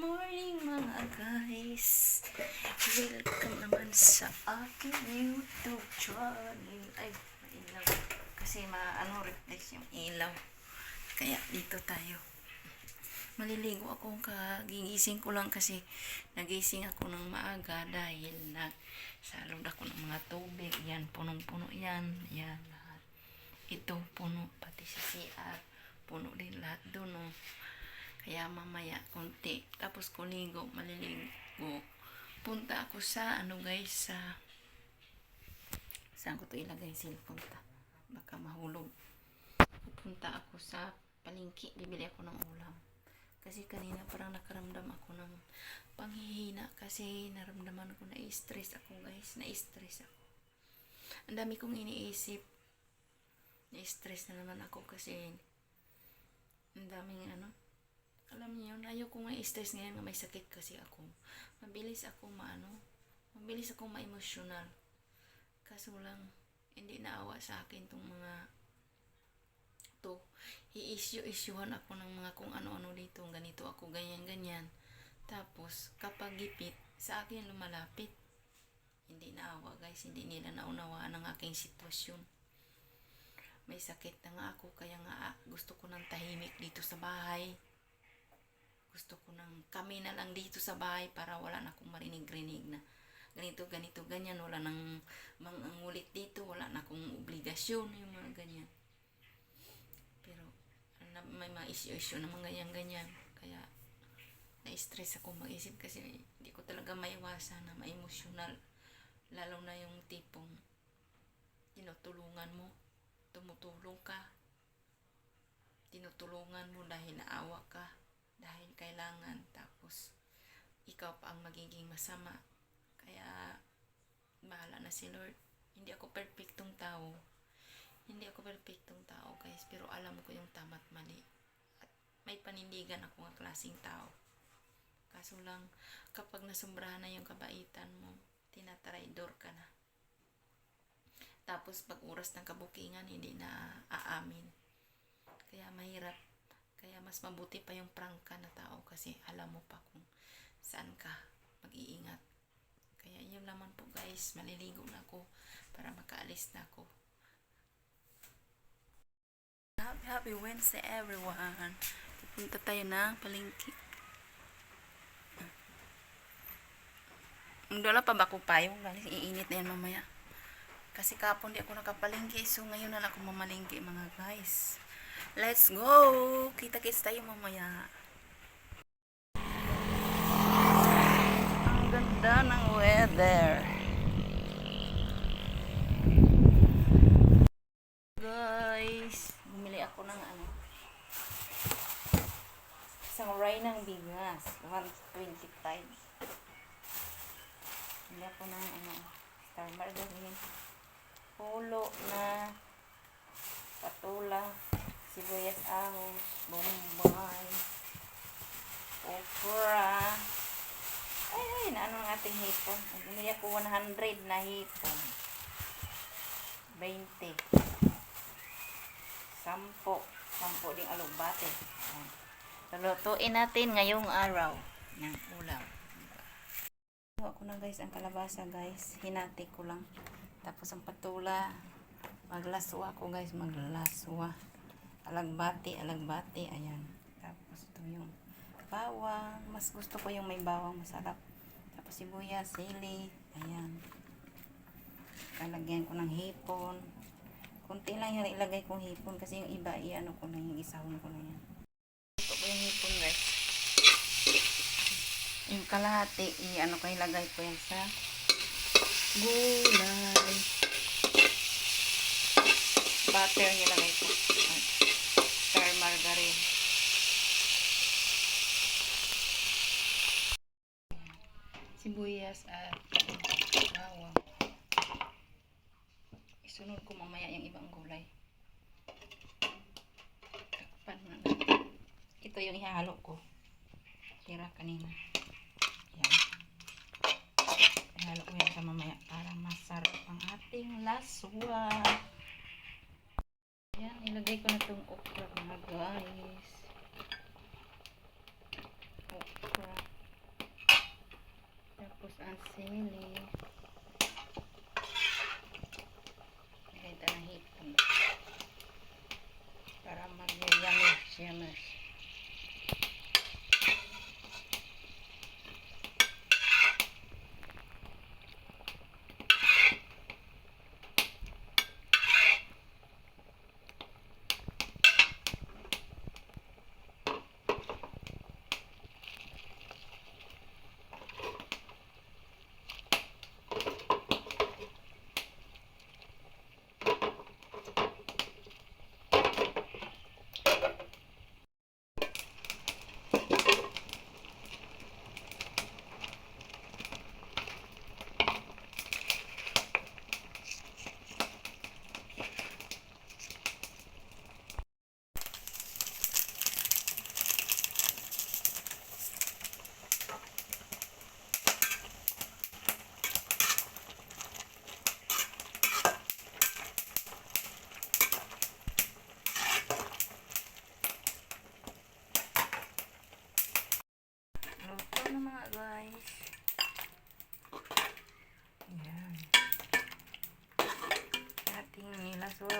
morning mga guys. Welcome naman sa aking YouTube channel. Ay, mailaw. Kasi maano reflex yung ilaw. Kaya dito tayo. Maliligo ako kagigising ko lang kasi nagising ako ng maaga dahil nagsalod ako ng mga tubig. Yan, punong-puno yan. Yan, lahat. Ito, puno. Pati si CR. Puno din lahat doon, oh. Kaya mamaya, konti. Tapos kuligo, maliligo. Punta ako sa, ano guys, sa... Saan ko to ilagay cellphone ta? Baka mahulog. Punta ako sa palingki. Bibili ako ng ulam. Kasi kanina parang nakaramdam ako ng panghihina. Kasi naramdaman ko na stress ako guys. Na-stress ako. Ang dami kong iniisip. Na-stress na naman ako kasi ang daming ano, alam niyo yun, ayaw ko nga i-stress ngayon nga may sakit kasi ako. Mabilis ako maano, mabilis ako ma-emotional. Kaso lang, hindi naawa sa akin tong mga to. I-issue-issuehan ako ng mga kung ano-ano dito, ganito ako, ganyan-ganyan. Tapos, kapag gipit, sa akin lumalapit. Hindi naawa guys, hindi nila naunawaan ang aking sitwasyon. May sakit na nga ako, kaya nga ah, gusto ko ng tahimik dito sa bahay gusto ko nang kami na lang dito sa bahay para wala na akong marinig-rinig na ganito, ganito, ganyan. Wala nang mangulit dito. Wala na akong obligasyon. Yung mga ganyan. Pero may mga issue-issue na ganyan-ganyan. Kaya na-stress ako mag-isip kasi hindi ko talaga maiwasan na ma-emotional. Lalo na yung tipong tinutulungan mo. Tumutulong ka. Tinutulungan mo dahil naawa ka dahil kailangan tapos ikaw pa ang magiging masama. Kaya bahala na si Lord. Hindi ako perfectong tao. Hindi ako perfectong tao guys pero alam ko yung tama at mali. At may panindigan ako ng klaseng tao. Kaso lang kapag nasumbrahan na yung kabaitan mo tinatraidor ka na. Tapos pag oras ng kabukingan hindi na aamin. Kaya mahirap kaya mas mabuti pa yung prangka na tao kasi alam mo pa kung saan ka mag-iingat. Kaya yun naman po guys, maliligo na ako para makaalis na ako. Happy, happy Wednesday everyone. Pupunta tayo na palingki. Dala pa ba ko payong? Iinit na yan mamaya. Kasi kapon di ako nakapalingki. So ngayon na lang ako mamalingki mga guys. Let's go! Kita-kits tayo mamaya. Ang ganda ng weather. Guys, bumili ako ng ano. Isang ray ng bigas. 125. Bumili ako ng ano, star margarine. Pulo na patula sibuyas ahos, bombay, okra. Ay, ay, ano ang ating hipon. Bumili ako 100 na hipon. 20. Sampo. Sampo ding alugbate. Lulutuin natin ngayong araw ng ulam. Kuha ko na guys ang kalabasa guys. Hinati ko lang. Tapos ang patula. Maglaswa ko guys. Maglaswa alagbati, alagbati, ayan. Tapos ito yung bawang. Mas gusto ko yung may bawang, masarap. Tapos sibuyas, sili, ayan. Kalagyan ko ng hipon. Kunti lang yung ilagay kong hipon kasi yung iba, i-ano ko na yung isahon ko na yan. Ito ko yung hipon, guys. Yung kalahati, i-ano ko, ilagay ko yan sa gulay. Butter nilagay ko. Star margarine. Sibuyas at bawang. Isunod ko mamaya yung ibang gulay. Takpan. Ito yung ihahalo ko. Tira kanina. Yan. Ihalo ko yan sa mamaya para masarap ang ating laswa. Ayan, ilagay ko na itong okra mga guys. Okra. Tapos ang sili.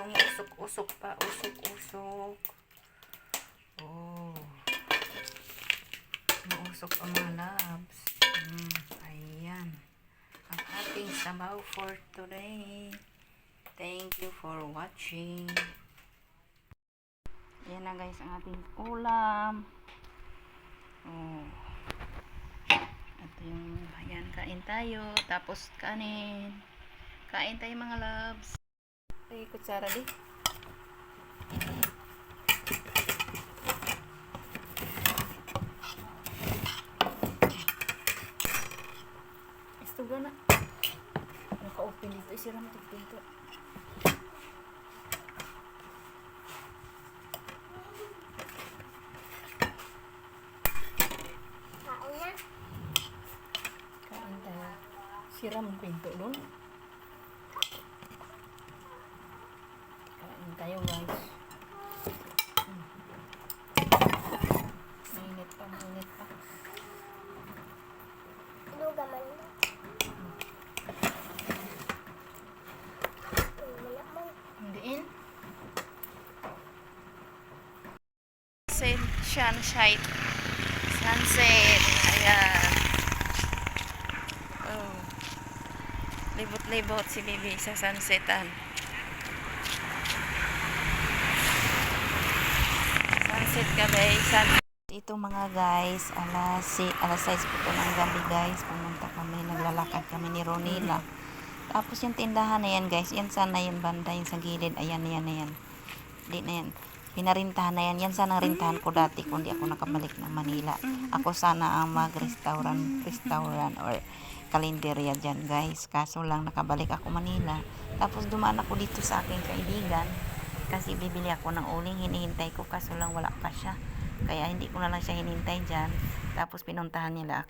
So, usok-usok pa. Usok-usok. Oh. Mausok ang mga labs. Mm, ayan. Ang ating sabaw for today. Thank you for watching. Yan na guys ang ating ulam. Oh. Ito yung, ayan, kain tayo. Tapos kanin. Kain tayo mga loves. Ay, kutsara di. Istuga na. Naka-open dito. Isira mo ito pinto. Kain tayo. Sira mo pinto doon. Kain tayo guys. Hmm. Mainit pa, mainit pa. Hindiin. Sunshine. Sunset. Ayan. Oh. Libot-libot si Bibi sa sunsetan. Sunset gabi. Sunset. Ito mga guys, alas, si, alas 6 po ito ng gabi guys. Pumunta kami, naglalakad kami ni Ronila. Tapos yung tindahan na yan guys, yan sana yung banda, yung sa gilid. Ayan, ayan, ayan. Di na yan. Pinarintahan na yan. Yan sana ang rintahan ko dati kung di ako nakabalik ng Manila. Ako sana ang mag-restaurant, restaurant or kalenderya dyan guys. Kaso lang nakabalik ako Manila. Tapos dumaan ako dito sa aking kaibigan. Kasi bibili ako ng uling, hinihintay ko. Kaso lang wala pa siya. Kaya hindi ko na lang siya hinintay dyan. Tapos pinuntahan nila ako.